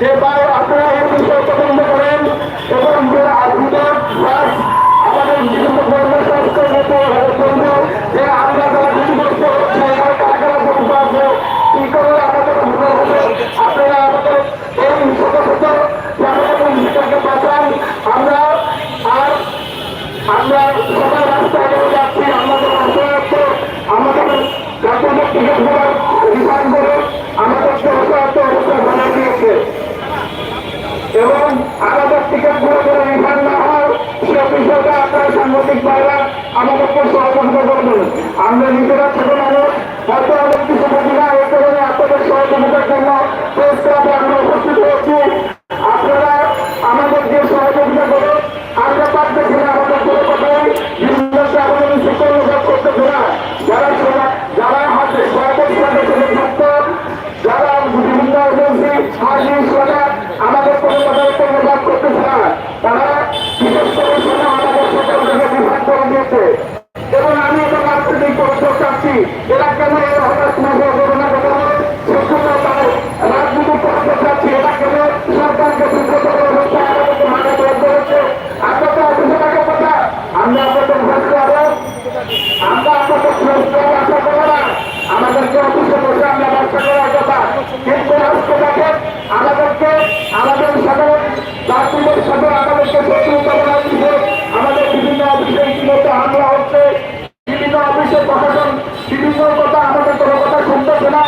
যে ভাই আপনারা এই বিষয়ে পছন্দ করেন এবং যে আধুনিক আমাদের বিভিন্ন কর্মসংস্থান সে বিষয়টা আপনারা সাংবাদিক আমাদেরকে সহযোগিতা করবেন। আমরা নিজেরা ছোট মানুষ, হয়তো অনেক কিছু বুঝি না এই কারণে আপনাদের সহযোগিতার জন্য প্রেস আমরা উপস্থিত হয়েছি। আপনারা আমাদের যে সহযোগিতা করে আমরা পারতেছি না আমাদের কোনো কথাই বিভিন্ন আমাদের শিক্ষা অনুভব করতেছে না যারা সমাজ যারা হাতে সরকারি সাথে যুক্ত যারা বিভিন্ন এজেন্সি হাজি সোনা আমাদের কোনো কথার উপর অনুভব করতেছে না তারা বিশেষ করে সোনা আমাদের সরকার থেকে বিভাগ করে দিয়েছে এবং আমি এটা রাজনৈতিক পরিচয় চাচ্ছি এরা কেন এই হঠাৎ মহা ঘটনা ঘটনা সেজন্য তার রাজনৈতিক পরিচয় চাচ্ছি এরা কেন সরকারকে বিব্রত অবস্থা আমাদেরকে মানে প্রয়োগ করেছে আমরা তো অফিসে টাকা কথা আমরা আপনাদের ভোট করব আমরা আপনাদের প্রশ্ন আশা করব না আমাদেরকে অফিসে বসে আমরা ব্যবসা করার কথা কিন্তু আজকে দেখেন আমাদেরকে আমাদের সাধারণ যাত্রীদের সাথে আমাদেরকে শত্রুতা বলা দিচ্ছে আমাদের বিভিন্ন অফিসে ইতিমধ্যে হামলা হচ্ছে বিভিন্ন অফিসের প্রশাসন বিভিন্ন কথা আমাদের কোনো কথা শুনতেছে না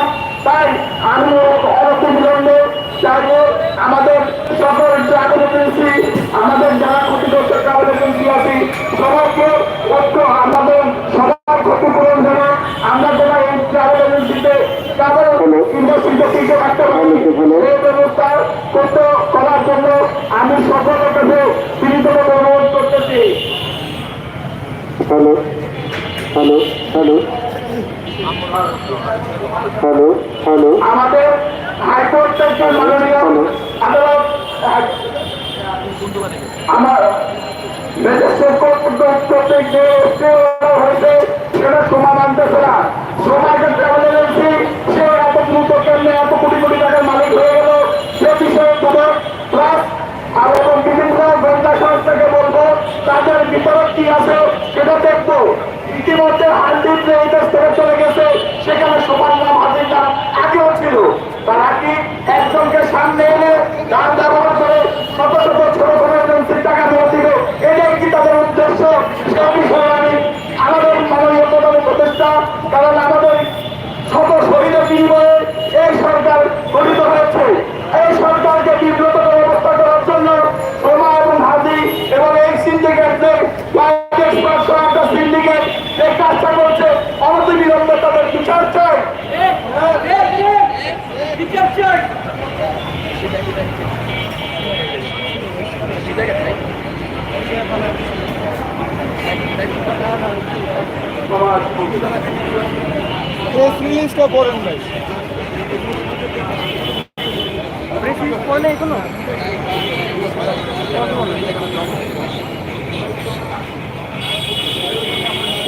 তাই আমি অনতি বিলম্বে চাইব আমাদের সকল ট্রাভেল এজেন্সি আমাদের যারা ক্ষতিগ্রস্ত ট্রাভেল এজেন্সি আছে সবাইকে ঐক্য আমাদের সবার ক্ষতিপূরণ যেন আমরা যারা এই ট্রাভেল এজেন্সিতে ট্রাভেল ইন্ডাস্ট্রিতে রাখতে পারি এই ব্যবস্থা করার জন্য আমি সকলের কাছে বিনীতভাবে অনুরোধ করতেছি। Hello hello hello hello hello আমাদের হাইকোর্ট থেকে মাননীয় আদালত আমার ম্যাজিস্ট্রেট কোর্ট কর্তৃক যে হয়েছে সেটা সময় মানতেছে না সময়কে ট্রাভেল এজেন্সি সে এত দ্রুত কেমনে এত কোটি কোটি টাকার মালিক হয়ে গেল সে বিষয়ে তোমার প্লাস আর এবং বিভিন্ন গোয়েন্দা সংস্থাকে বলব তাদের বিতরণ কি আছে সেটা দেখব ইতিমধ্যে হালদির যে এই দেশ থেকে চলে গেছে সেখানে সবার নাম হাজির নাম আগেও ছিল তারা কি একজনকে সামনে এনে তার ব্যবহার করে শত শত ছোট ছোট এজেন্সির টাকা দেওয়া দিল এটাই কি তাদের উদ্দেশ্য সে বিষয়ে আমি আমাদের মাননীয় প্রধান প্রতিষ্ঠা কারণ আমাদের শত শরীরের বিনিময়ে এই সরকার গঠিত হয়েছে এই সরকারকে বিব্রত ব্যবস্থা করার জন্য সোমা এবং হাজি এবং এই সিন্ডিকেটদের একটা সিন্ডিকেট এই কাজটা করছে অনতি বিলম্বে তাদের বিচার চাই প্রেস পড়লে এগুলো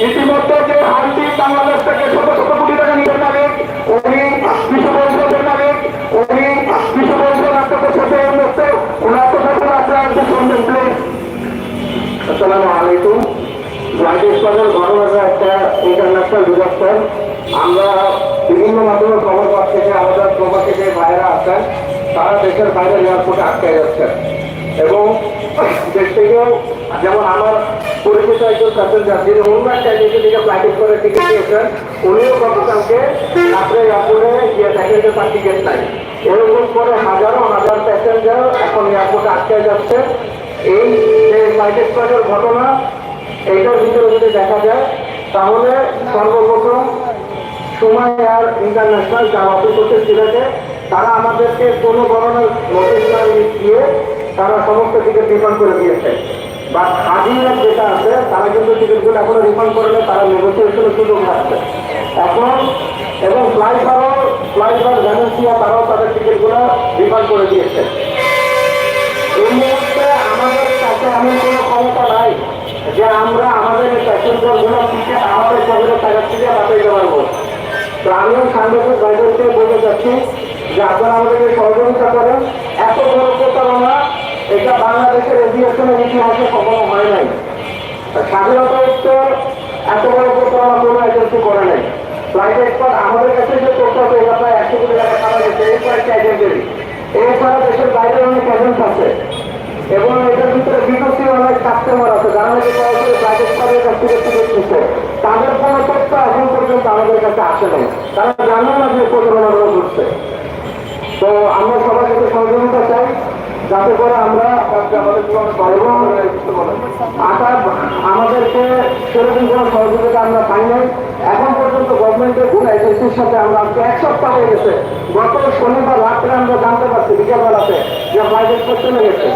ইতিমধ্যে যে হালদি বাংলাদেশ থেকে শত শত কোটি টাকা নিতে মালিক উনি বিশ্ব পরিষদের মালিক উনি বিশ্ব পরিষদ আপনাদের সাথে মুহূর্তে ওনার কথা আপনারা আসসালামু আলাইকুম। এক্সপার্টের ঘটনাটা একটা ইন্টারন্যাশনাল ডিজাস্টার আমরা বিভিন্ন মাধ্যমে খবর পাচ্ছি যে আমাদের প্রবাসী যে বাইরে আছেন, তারা দেশের বাইরে এয়ারপোর্টে আটকে যাচ্ছেন এবং দেশ থেকেও যেমন আমার পরিচিত একজন প্যাসেঞ্জার যিনি অন্য একটা এজেন্সি থেকে ফ্লাইট করে টিকিট দিয়েছেন উনিও গতকালকে রাত্রে এয়ারপোর্টে গিয়ে দেখেন যে তার টিকিট নাই। এরকম করে হাজারো হাজার প্যাসেঞ্জার এখন এয়ারপোর্টে আটকে যাচ্ছে। এই যে ফ্লাইট ঘটনা এইটার ভিতরে যদি দেখা যায়, তাহলে সর্বপ্রথম সময় আর ইন্টারন্যাশনাল অফিস হচ্ছে সিলেটে তারা আমাদেরকে কোনো ধরনের নোটিশ দিয়ে তারা সমস্ত টিকিট রিফান্ড করে দিয়েছে। বা হাজিরা যেটা আছে, তারা কিন্তু টিকিটগুলো এখনও রিফান্ড করলে তারা নেগোসিয়েশনের সুযোগ থাকছে এখন এবং ফ্লাইভারও ফ্লাইভার ভ্যালেন্সিয়া তারাও তাদের টিকিটগুলো রিফান্ড করে দিয়েছে। এই মুহূর্তে আমাদের কাছে এমন কোনো ক্ষমতা নাই। যে আমরা আমাদের এই প্যাসেঞ্জারগুলো টিকিট আমাদের পকেটের টাকা থেকে বাঁচাইতে পারব। তো আমিও সাংবাদিক ভাইদেরকে বলে যাচ্ছি যে আপনারা আমাদেরকে সহযোগিতা করেন। এত বড় প্রতারণা, এটা বাংলাদেশের এভিয়েশনের ইতিহাসে কখনো হয় নাই। স্বাধীনতা উত্তর এত বড় প্রতারণা কোনো এজেন্সি করে নাই। ফ্লাইট এক্সপার্ট আমাদের কাছে যে করতে হবে এটা প্রায় একশো কোটি টাকা খাওয়া গেছে এই কয়েকটা এজেন্টেরই এছাড়া দেশের বাইরে অনেক এজেন্ট আছে। এবং এটার ভিতরে বিদেশি অনেক কাস্টমার আছে, যারা নাকি সরাসরি ফ্লাইট এক্সপার্টের কাছ থেকে টিকিট নিচ্ছে। তাদের কোনো তথ্য এখন পর্যন্ত আমাদের কাছে আসে নাই। তারা জানে না যে প্রতারণাগুলো ঘটছে। তো আমরা সবার সাথে সহযোগিতা চাই, যাতে করে আমরা এবং আমাদেরকে সেরকম কোনো সহযোগিতা আমরা পাই নাই। এখন পর্যন্ত গভর্নমেন্টের কোন এজেন্সির সাথে আমরা আজকে এক সপ্তাহ হয়ে গেছে। গত শনিবার রাত্রে আমরা জানতে পারছি বিকেলবেলাতে যে এক্সপ্রেস চলে গেছে।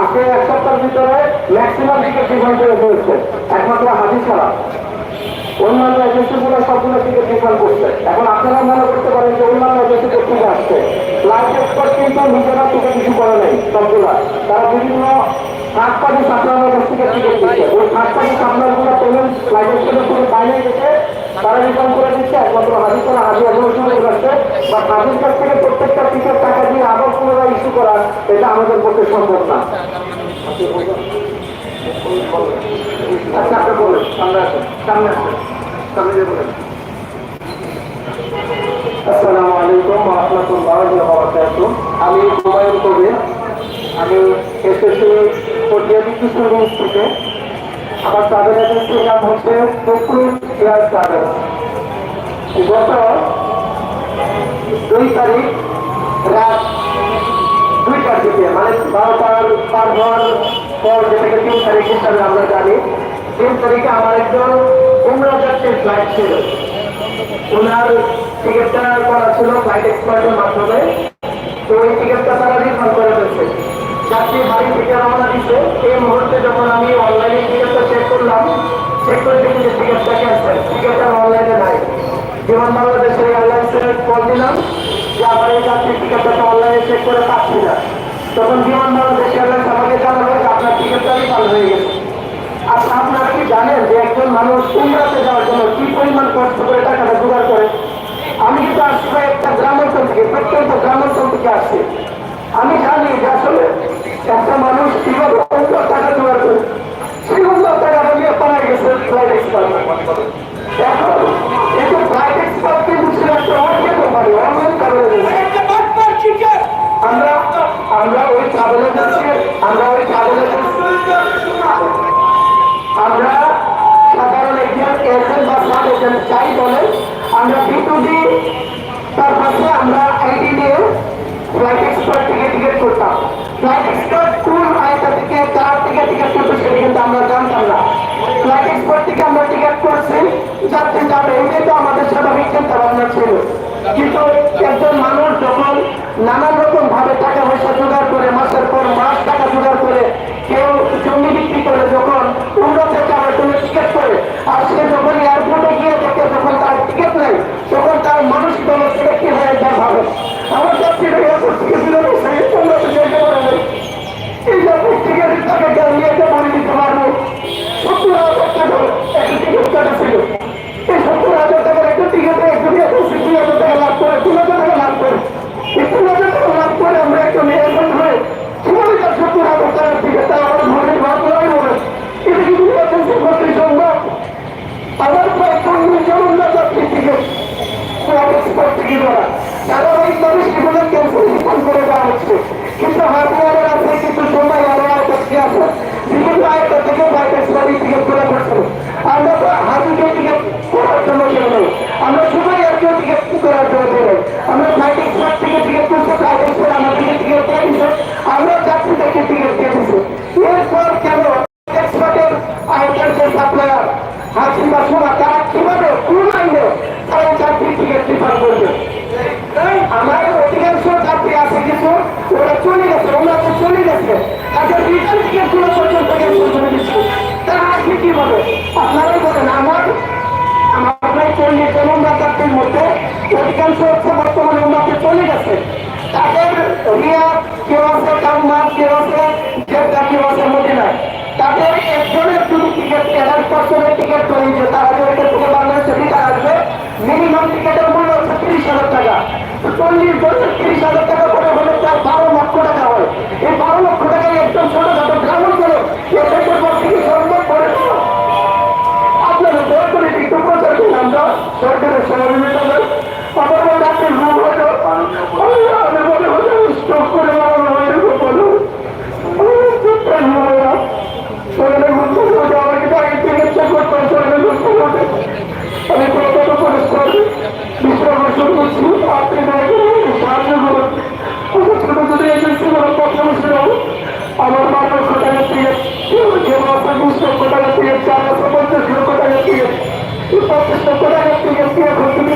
আজকে এক সপ্তাহের ভিতরে ম্যাক্সিমাম টিকিট রিফান্ড করে ফেলছে একমাত্র হাজি ছাড়া। অন্যান্য এজেন্সিগুলো সবগুলো টিকিট রিফান্ড করছে। এখন আপনারা মনে করতে পারেন যে অন্যান্য এজেন্সি থেকে আসছে। ফ্লাইট এক্সপার্ট কিন্তু নিজেরা থেকে কিছু করে নাই, সবগুলা। তারা বিভিন্ন পার্টি সাপ্লাইয়ের কাছ থেকে টিকিট দিচ্ছে ওই পার্টি সাপ্লাইগুলো পেমেন্ট ফ্লাইট এক্সপার্টের থেকে বাইরে গেছে। তারা রিফান্ড করে দিচ্ছে, একমাত্র হাজির করা হাজির এখনও শুরু করছে বা হাজির কাছ থেকে প্রত্যেকটা টিকিট টাকা দিয়ে আবার পুনরায় ইস্যু করা, এটা আমাদের পক্ষে সম্ভব না। আচ্ছা আমি হুমায়ুন কবির আমি আমার নাম হচ্ছে ফখরুল এয়ার ট্রাভেল গত দুই তারিখ রাত দুইটার দিকে মানে বারোটার পার হওয়ার পর যেটাকে তিন তারিখ হিসাবে আমরা জানি, তিন তারিখে আমার একজন উমরা যাত্রীর ফ্লাইট ছিল। ওনার টিকিটটা করা ছিল ফ্লাইট এক্সপার্টের মাধ্যমে। তো ওই টিকিটটা তারা রিফান্ড করে দিচ্ছে যাত্রী বাড়ি থেকে রওনা দিচ্ছে এই মুহূর্তে যখন আমি অনলাইনে টিকিটটা চেক করলাম অনলাইনে নাই বিমান বাংলাদেশের এয়ারলাইন্সের কল দিলাম যে টিকিটটা অনলাইনে চেক করে তখন বিমান বাংলাদেশ এয়ারলাইন্স আমাকে জানালো আপনার টিকিটটা রিফান্ড হয়ে গেছে আচ্ছা আপনারা কি জানেন যে একজন মানুষ উমরাতে যাওয়ার জন্য কি পরিমাণ কষ্ট করে টাকাটা জোগাড় করে আমি কিন্তু আসছি একটা গ্রামাঞ্চল থেকে প্রত্যন্ত গ্রামাঞ্চল থেকে আসছি আমি জানি যে আসলে একটা মানুষ কীভাবে অন্য টাকা জোগাড় করে সেই অন্য টাকাটা নিয়ে পাওয়া গেছে এক্সপার্ট এখন এই যে কারণে আমরা আমরা ওই ট্রাভেল এজেন্সি আমরা ওই ট্রাভেল আমরা সাধারণ একজন এজেন্ট বা সাব এজেন্ট চাই বলে আমরা বি টু বি পারপাসে আমরা আইডি নিয়ে ফ্লাইট এক্সপার্ট থেকে টিকিট করতাম। ফ্লাইট এক্সপার্ট কোন আয়তা থেকে কার থেকে টিকিট করতো সেটা কিন্তু আমরা জানতাম না ফ্লাইট এক্সপার্ট থেকে আমরা টিকিট করছি যাত্রী যাবে এমনি তো আমাদের ধারণা ছিল কিন্তু একজন মানুষ যখন নানান রকম ভাবে টাকা পয়সা জোগাড় করে, মাসের পর মাস টাকা জোগাড় করে, কেউ জমি বিক্রি করে, যখন উন্নত থেকে আমার টিকিট করে, আর সে যখন এয়ারপোর্টে গিয়ে দেখে যখন তার টিকিট নেই তখন তার মানসিক অবস্থাটা কি হয়ে যায় ভাবে আমার যাত্রীরা এয়ারপোর্ট থেকে বিরোধী সেই উমরাতে যেতে পারে নাই। এই যে টিকিটের টাকা কেউ নিয়ে যেতে পারে দিতে পারব সত্তর হাজার টাকা একটা টিকিট কাটা ছিল এই সত্তর হাজার টাকার একটা টিকিটে একজন এসেছি দুই হাজার টাকা লাভ করে তিন হাজার টাকা লাভ করে এই তিন হাজার টাকা লাভ করে আমরা একজন এয়ারপোর্ট হয়ে কীভাবে তার সত্তর হাজার টাকার টিকিটটা আমার মনে ভাব করে মনে এটা কি তুমি এজেন্সি করতে সম্ভব আমার প্রায় চল্লিশ জন অন্য যাত্রী টিকিট এক্সপোর্ট থেকে করা ধারাবাহিকভাবে সেগুলো ক্যান্সেলেশন করে দেওয়া হচ্ছে কিন্তু হাতিয়ারের আছে কিন্তু সময় আরও আয়ত্তে আছে বিভিন্ন আয়ত্ত থেকে বাইরের সবাই টিকিট করে করছে আমরা হাতিকে টিকিট করার জন্য কেউ নেই আমরা সবাই কেউ টিকিট করার জন্য নেই আমরা ফ্লাইট এক্সপার্ট থেকে টিকিট করছে ফ্লাইট এক্সপার্ট আমাদেরকে টিকিট দিয়ে দিচ্ছে আমরা যাত্রী থেকে টিকিট দিয়ে দিচ্ছে এরপর কেন এক্সপার্টের আয়তের যে সাপ্লায়ার হাসি বা সোনা তারা কীভাবে কোন আইনে তারা চাকরি টিকিট রিফান্ড করবে। আমার অধিকাংশ চাকরি আছে কিছু ওরা চলে গেছে, ওরা তো করে বলেন আমার আমার প্রায় চল্লিশ জন উন্নত চাকরির মধ্যে অধিকাংশ হচ্ছে বর্তমানে উন্নতি চলে গেছে। তাদের রিয়াদ কেউ আছে কামমার কেউ আছে, জেদ্দা কেউ আছে, মদিনায়। তাদের একজনের যদি টিকিট এগারো পার্সেন্টের টিকিট করে যে তারা যে থেকে বাংলাদেশে রিটার্ন আসবে মিনিমাম টিকিটের মূল্য হচ্ছে তিরিশ হাজার টাকা। চল্লিশ বছর তিরিশ শরীরে ঘুরতে ঘুরতে আমাকে আগে চিকিৎসা করতাম শরীরে ঘুরতে ঘুরতে আমি কলকাতা ছোটো ছোটো এসেছি আমার কথা বুঝতে পারব। আমার মাথার কোথায় থেকে যে মাথার বুঝতে কোথায় থেকে চার মাসের পঞ্চাশ কোথায় থেকে পঁচিশ কোথায় থেকে ভর্তি